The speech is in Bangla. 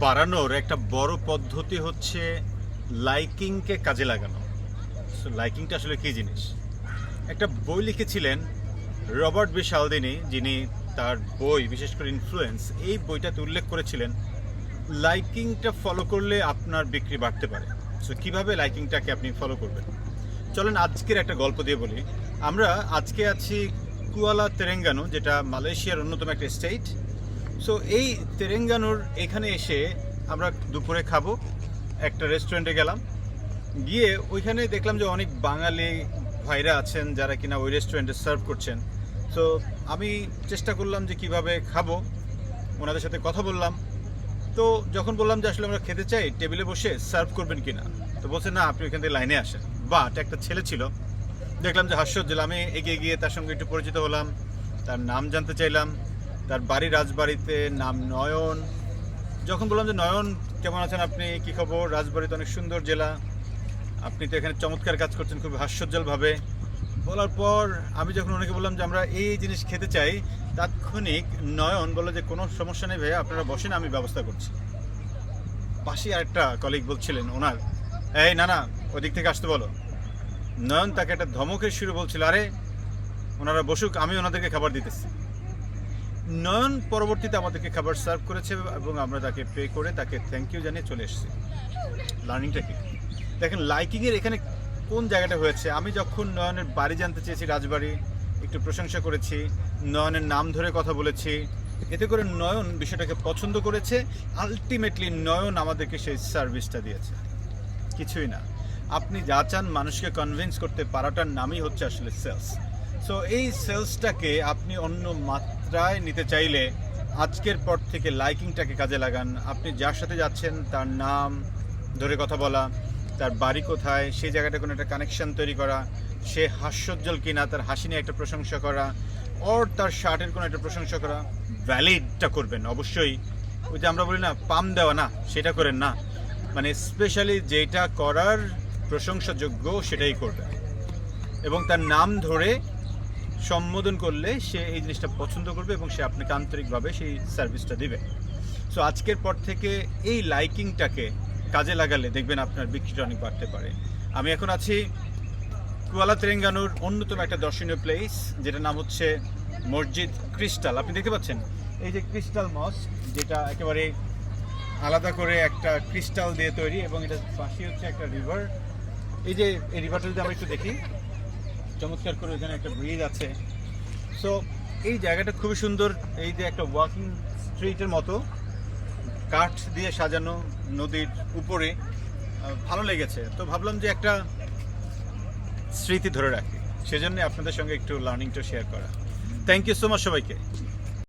বাড়ানোর একটা বড় পদ্ধতি হচ্ছে লাইকিংকে কাজে লাগানো। লাইকিংটা আসলে কী জিনিস? একটা বই লিখেছিলেন রবার্ট বি. শালদিনী, যিনি তার বই, বিশেষ করে ইনফ্লুয়েন্স এই বইটাতে উল্লেখ করেছিলেন লাইকিংটা ফলো করলে আপনার বিক্রি বাড়তে পারে। সো কীভাবে লাইকিংটাকে আপনি ফলো করবেন? চলেন আজকের একটা গল্প দিয়ে বলি। আমরা আজকে আছি কুয়ালা তেরেঙ্গানু, যেটা মালয়েশিয়ার অন্যতম একটা স্টেট সো এই তেরেঙ্গানুর এখানে এসে আমরা দুপুরে খাব, একটা রেস্টুরেন্টে গেলাম। গিয়ে ওইখানে দেখলাম যে অনেক বাঙালি ভাইরা আছেন যারা কিনা ওই রেস্টুরেন্টে সার্ভ করছেন। সো আমি চেষ্টা করলাম যে কীভাবে খাব, ওনাদের সাথে কথা বললাম। তো যখন বললাম যে আসলে আমরা খেতে চাই টেবিলে বসে সার্ভ করবেন কিনা, তো বলছে, না, আপনি ওইখান থেকে লাইনে আসেন। বাট একটা ছেলে ছিল, দেখলাম যে হাস্যজ্জ্বল। আমি এগিয়ে গিয়ে তার সঙ্গে একটু পরিচিত হলাম, তার নাম জানতে চাইলাম। তার বাড়ি রাজবাড়িতে নাম নয়ন। যখন বললাম যে, নয়ন, কেমন আছেন আপনি? কি খবর? রাজবাড়িতে অনেক সুন্দর জেলা। আপনি তো এখানে চমৎকার কাজ করছেন, খুব হাস্যজ্জ্বলভাবে। বলার পর আমি যখন ওনাকে বললাম যে, আমরা এই জিনিস খেতে চাই, তাৎক্ষণিক নয়ন বলল যে, কোনো সমস্যা নেই ভাইয়া, আপনারা বসেন, আমি ব্যবস্থা করছি। পাশে আরেকটা কলিগ বলছিলেন ওনার, এই, না না, ওদিক থেকে আসতে বলো। নয়ন তাকে একটা ধমকের সুরে বলছিল, আরে, ওনারা বসুক, আমি ওনাদেরকে খাবার দিতেছি। নয়ন পরবর্তীতে আমাদেরকে খাবার সার্ভ করেছে এবং আমরা তাকে পে করে তাকে থ্যাংক ইউ জানিয়ে চলে এসেছি। লার্নিংটা কি? দেখেন লাইকিংয়ের এখানে কোন জায়গাটা হয়েছে? আমি যখন নয়নের বাড়ি জানতে চেয়েছি রাজবাড়ি, একটু প্রশংসা করেছি, নয়নের নাম ধরে কথা বলেছি, এতে করে নয়ন বিষয়টাকে পছন্দ করেছে আলটিমেটলি নয়ন আমাদেরকে সেই সার্ভিসটা দিয়েছে। কিছুই না। আপনি যা চান মানুষকে কনভিন্স করতে, পারাটার নামই হচ্ছে আসলে সেলস সো এই সেলসটাকে আপনি অন্য মাত্রায় নিতে চাইলে আজকের পর থেকে লাইকিংটাকে কাজে লাগান। আপনি যার সাথে যাচ্ছেন, তার নাম, ধরে কথা বলা, তার বাড়ি কোথায়, সেই জায়গাটা কোনো একটা কানেকশন তৈরি করা, সে হাস্যোজ্জ্বল কিনা, তার হাসি নিয়ে একটা প্রশংসা করা ওর তার শার্টের কোনো একটা প্রশংসা করা ভ্যালিডটা করবেন। অবশ্যই ওই যে আমরা বলি না, পাম দেওয়া না, সেটা করেন না। মানে স্পেশালি যেটা করার প্রশংসাযোগ্য সেটাই করবেন। এবং তার নাম ধরে সম্বোধন করলে সে এই জিনিসটা পছন্দ করবে এবং সে আপনাকে আন্তরিকভাবে সেই সার্ভিসটা দিবে। সো আজকের পর থেকে এই লাইকিংটাকে কাজে লাগালে দেখবেন আপনার বিক্রিটা অনেক বাড়তে পারে। আমি এখন আছি কুয়ালা তেরেঙ্গানুর অন্যতম একটা দর্শনীয় প্লেস যেটার নাম হচ্ছে মসজিদ ক্রিস্টাল। আপনি দেখতে পাচ্ছেন? এই যে ক্রিস্টাল মস, যেটা একেবারে আলাদা করে একটা ক্রিস্টাল দিয়ে তৈরি এবং এটা পাশে হচ্ছে একটা রিভার এই যে, এই রিভারটা যদি আমরা একটু দেখি চমৎকার করে এখানে একটা ব্রিজ আছে। সো এই জায়গাটা খুবই সুন্দর, এই যে একটা ওয়াকিং স্ট্রিটের মতো, কাঠ দিয়ে সাজানো নদীর উপরে ভালো লেগেছে। তো ভাবলাম যে একটা স্মৃতি ধরে রাখি, সেজন্য আপনাদের সঙ্গে একটু লার্নিংটা শেয়ার করা। থ্যাংক ইউ সো মাচ সবাইকে।